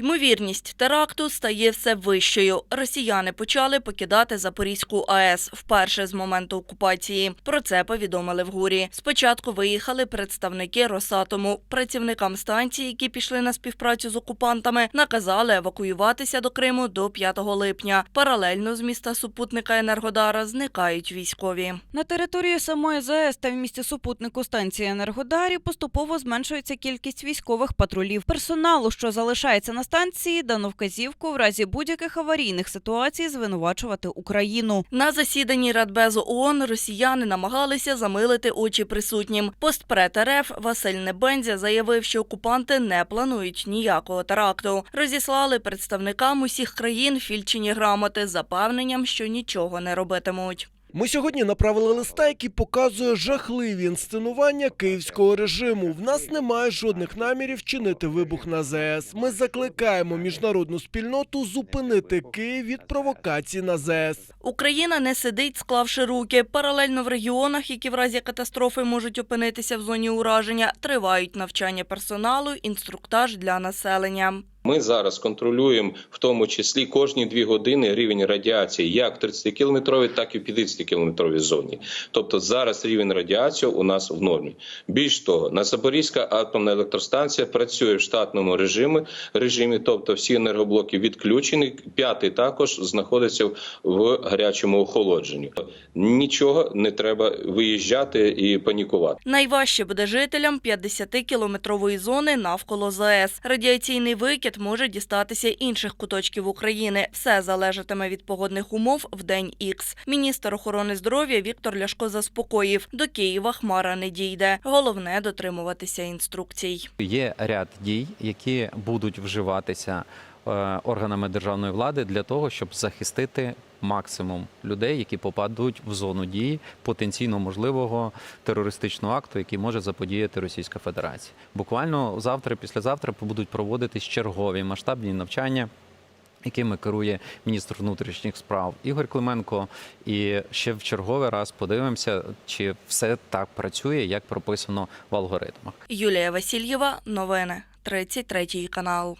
Ймовірність теракту стає все вищою. Росіяни почали покидати Запорізьку АЕС вперше з моменту окупації. Про це повідомили в ГУРі. Спочатку виїхали представники Росатому. Працівникам станції, які пішли на співпрацю з окупантами, наказали евакуюватися до Криму до 5 липня. Паралельно з міста супутника Енергодара зникають військові. На території самої ЗАЕС та в місті супутнику станції Енергодарі поступово зменшується кількість військових патрулів. Персоналу, що залишається на станції, дано вказівку в разі будь-яких аварійних ситуацій звинувачувати Україну. На засіданні Радбезу ООН росіяни намагалися замилити очі присутнім. Постпред РФ Василь Небензя заявив, що окупанти не планують ніякого теракту. Розіслали представникам усіх країн фільчені грамоти з запевненням, що нічого не робитимуть. Ми сьогодні направили листа, який показує жахливі інсценування київського режиму. В нас немає жодних намірів чинити вибух на ЗС. Ми закликаємо міжнародну спільноту зупинити Київ від провокацій на ЗС. Україна не сидить, склавши руки. Паралельно в регіонах, які в разі катастрофи можуть опинитися в зоні ураження, тривають навчання персоналу, інструктаж для населення. Ми зараз контролюємо в тому числі кожні дві години рівень радіації як в 30-кілометровій, так і в 50-кілометровій зоні. Тобто зараз рівень радіації у нас в нормі. Більш того, на Запорізька атомна електростанція працює в штатному режимі, режимі, тобто всі енергоблоки відключені. П'ятий також знаходиться в гарячому охолодженні. Нічого не треба виїжджати і панікувати. Найважче буде жителям 50-кілометрової зони навколо ЗАЕС. Радіаційний викид може дістатися інших куточків України. Все залежатиме від погодних умов в день Ікс. Міністр охорони здоров'я Віктор Ляшко заспокоїв: до Києва хмара не дійде. Головне дотримуватися інструкцій. Є ряд дій, які будуть вживатися е, органами державної влади для того, щоб захистити максимум людей, які попадуть в зону дії потенційно можливого терористичного акту, який може заподіяти Російська Федерація. Буквально завтра, післязавтра будуть проводитись чергові масштабні навчання. Якими керує міністр внутрішніх справ Ігор Клименко, і ще в черговий раз подивимося, чи все так працює, як прописано в алгоритмах. Юлія Васильєва, новини 33 канал.